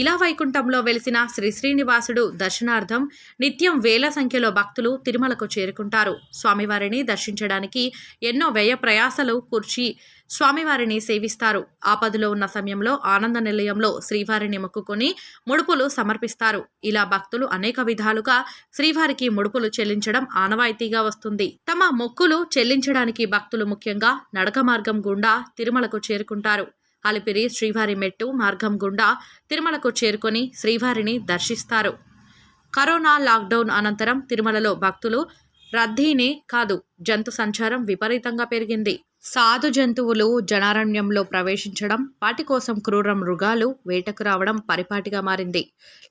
ఇలా వైకుంఠంలో వెలిసిన శ్రీ శ్రీనివాసుడు దర్శనార్థం నిత్యం వేల సంఖ్యలో భక్తులు తిరుమలకు చేరుకుంటారు. స్వామివారిని దర్శించడానికి ఎన్నో వ్యయ ప్రయాసలు కూర్చి స్వామివారిని సేవిస్తారు. ఆపదలో ఉన్న సమయంలో ఆనంద నిలయంలో శ్రీవారిని మొక్కుకొని ముడుపులు సమర్పిస్తారు. ఇలా భక్తులు అనేక విధాలుగా శ్రీవారికి ముడుపులు చెల్లించడం ఆనవాయితీగా వస్తుంది. తమ మొక్కులు చెల్లించడానికి భక్తులు ముఖ్యంగా నడక మార్గం గుండా తిరుమలకు చేరుకుంటారు. అలిపిరి శ్రీవారి మెట్టు మార్గం గుండా తిరుమలకు చేరుకొని శ్రీవారిని దర్శిస్తారు. కరోనా లాక్డౌన్ అనంతరం తిరుమలలో భక్తులు రద్దీనే కాదు జంతు సంచారం విపరీతంగా పెరిగింది. సాధు జంతువులు జనారణ్యంలో ప్రవేశించడం వాటి కోసం క్రూర మృగాలు వేటకు రావడం పరిపాటిగా మారింది.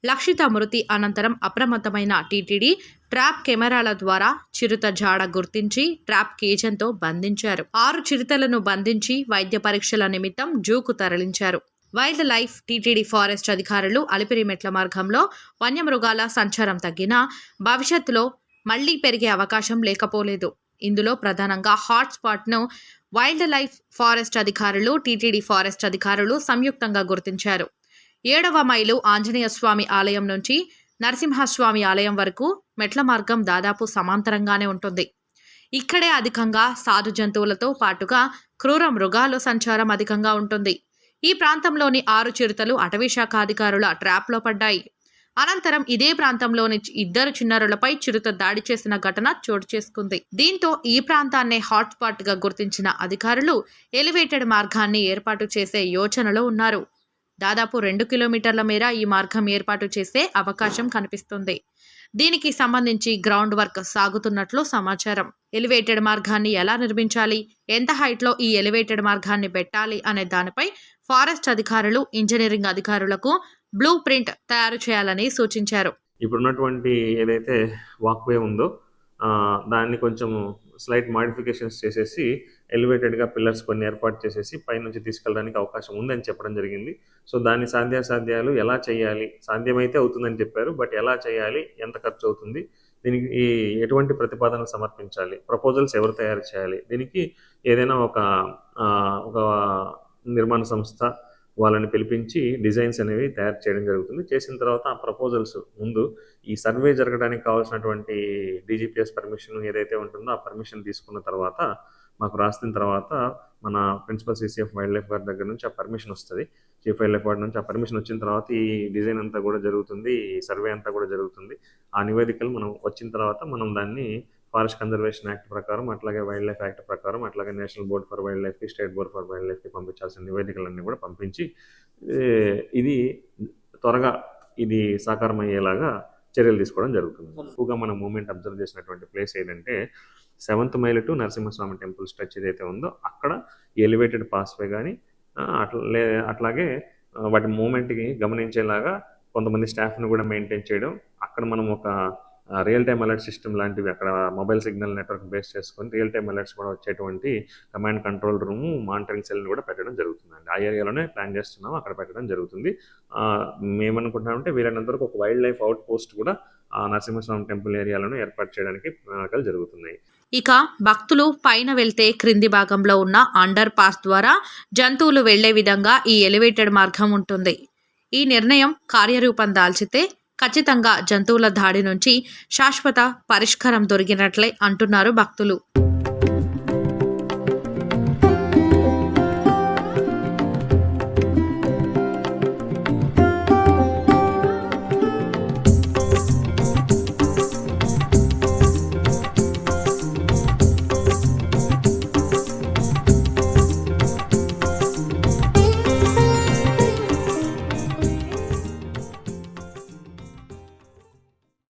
లక్షిత మృతి అనంతరం అప్రమత్తమైన టీటీడీ ట్రాప్ కెమెరాల ద్వారా చిరుత జాడ గుర్తించి ట్రాప్ కేజంతో బంధించారు. ఆరు చిరుతలను బంధించి వైద్య పరీక్షల నిమిత్తం జూకు తరలించారు. వైల్డ్ లైఫ్ టీటీడీ ఫారెస్ట్ అధికారులు అలిపిరి మెట్ల మార్గంలో వన్యమృగాల సంచారం తగ్గినా భవిష్యత్తులో మళ్ళీ పెరిగే అవకాశం లేకపోలేదు. ఇందులో ప్రధానంగా హాట్ స్పాట్ను వైల్డ్ లైఫ్ ఫారెస్ట్ అధికారులు టీటీడీ ఫారెస్ట్ అధికారులు సంయుక్తంగా గుర్తించారు. ఏడవ మైలు ఆంజనేయ స్వామి ఆలయం నుంచి నరసింహస్వామి ఆలయం వరకు మెట్ల మార్గం దాదాపు సమాంతరంగానే ఉంటుంది. ఇక్కడే అధికంగా సాధు జంతువులతో పాటుగా క్రూర మృగాల సంచారం అధికంగా ఉంటుంది. ఈ ప్రాంతంలోని ఆరు చిరుతలు అటవీ శాఖ అధికారుల ట్రాప్లో పడ్డాయి. అనంతరం ఇదే ప్రాంతంలోని ఇద్దరు చిన్నారులపై చిరుత దాడి చేసిన ఘటన చోటు చేసుకుంది. దీంతో ఈ ప్రాంతాన్ని హాట్స్పాట్గా గుర్తించిన అధికారులు ఎలివేటెడ్ మార్గాన్ని ఏర్పాటు చేసే యోచనలో ఉన్నారు. దాదాపు రెండు కిలోమీటర్ల మేర ఈ మార్గం ఏర్పాటు చేసే అవకాశం కనిపిస్తుంది. దీనికి సంబంధించి గ్రౌండ్ వర్క్ సాగుతున్నట్లు సమాచారం. ఎలివేటెడ్ మార్గాన్ని ఎలా నిర్మించాలి? ఎంత హైట్లో ఈ ఎలివేటెడ్ మార్గాన్ని పెట్టాలి అనే దానిపై ఫారెస్ట్ అధికారులు ఇంజనీరింగ్ అధికారులకు బ్లూ ప్రింట్ తయారు చేయాలని సూచించారు. ఇప్పుడున్నటువంటి ఏదైతే వాక్వే ఉందో దాన్ని కొంచెం స్లైట్ మాడిఫికేషన్స్ చేసేసి ఎలివేటెడ్గా పిల్లర్స్ కొన్ని ఏర్పాటు చేసేసి పైనుంచి తీసుకెళ్ళడానికి అవకాశం ఉందని చెప్పడం జరిగింది. సో దాని సాధ్యాసాధ్యాలు ఎలా చేయాలి? సాధ్యమైతే అవుతుందని చెప్పారు బట్ ఎలా చేయాలి? ఎంత ఖర్చు అవుతుంది? దీనికి ఈ ఎటువంటి ప్రతిపాదన సమర్పించాలి? ప్రపోజల్స్ ఎవరు తయారు చేయాలి? దీనికి ఏదైనా ఒక ఒక నిర్మాణ సంస్థ వాళ్ళని పిలిపించి డిజైన్స్ అనేవి తయారు చేయడం జరుగుతుంది. చేసిన తర్వాత ఆ ప్రపోజల్స్ ముందు ఈ సర్వే జరగడానికి కావాల్సినటువంటి డీజీపీఎస్ పర్మిషన్ ఏదైతే ఉంటుందో ఆ పర్మిషన్ తీసుకున్న తర్వాత మాకు రాసిన తర్వాత మన principal CCF wild life guard దగ్గర నుంచి ఆ పర్మిషన్ వస్తుంది. చీఫ్ వైల్డ్ లైఫ్ గార్డ్ నుంచి ఆ పర్మిషన్ వచ్చిన తర్వాత ఈ డిజైన్ అంతా కూడా జరుగుతుంది ఈ సర్వే అంతా కూడా జరుగుతుంది. ఆ నివేదికలు మనం వచ్చిన తర్వాత మనం దాన్ని ఫారెస్ట్ కన్జర్వేషన్ యాక్ట్ ప్రకారం అట్లాగే వైల్డ్ లైఫ్ యాక్ట్ ప్రకారం అట్లాగే నేషనల్ బోర్డ్ ఫర్ వైల్డ్ లైఫ్కి స్టేట్ బోర్డ్ ఫర్ వైల్డ్ లైఫ్కి పంపించాల్సిన నివేదికలన్నీ కూడా పంపించి ఇది త్వరగా ఇది సాకారం అయ్యేలాగా చర్యలు తీసుకోవడం జరుగుతుంది. ఎక్కువగా మనం మూమెంట్ అబ్జర్వ్ చేసినటువంటి ప్లేస్ ఏంటంటే seventh mile to Narasimhaswamy temple stretch ఏదైతే ఉందో అక్కడ ఎలివేటెడ్ పాస్వే కానీ అట్లే అట్లాగే వాటి మూమెంట్కి గమనించేలాగా కొంతమంది స్టాఫ్ని కూడా మెయింటైన్ చేయడం అక్కడ మనం ఒక రియల్ టైమ్ అలర్ట్ సిస్టమ్ లాంటివి అక్కడ మొబైల్ సిగ్నల్ నెట్వర్క్ బేస్ చేసుకొని రియల్ టైమ్ అలర్ట్స్ కూడా వచ్చేటువంటి కమాండ్ కంట్రోల్ రూమ్ మానిటరింగ్ సెల్ని కూడా పెట్టడం జరుగుతుందండి. ఆ ఏరియాలోనే ప్లాన్ చేస్తున్నాం అక్కడ పెట్టడం జరుగుతుంది. మేమనుకుంటున్నామంటే వీలైనంత వరకు ఒక వైల్డ్ లైఫ్ అవుట్ పోస్ట్ కూడా ఆ నరసింహస్వామి టెంపుల్ ఏరియాలోనే ఏర్పాటు చేయడానికి ప్రణాళికలు జరుగుతున్నాయి. ఇక భక్తులు పైన వెళ్తే క్రింది భాగంలో ఉన్న అండర్ పాస్ ద్వారా జంతువులు వెళ్ళే విధంగా ఈ ఎలివేటెడ్ మార్గం ఉంటుంది. ఈ నిర్ణయం కార్యరూపం దాల్చితే ఖచ్చితంగా జంతువుల దాడి నుంచి శాశ్వత పరిష్కారం దొరికినట్లే అంటున్నారు భక్తులు.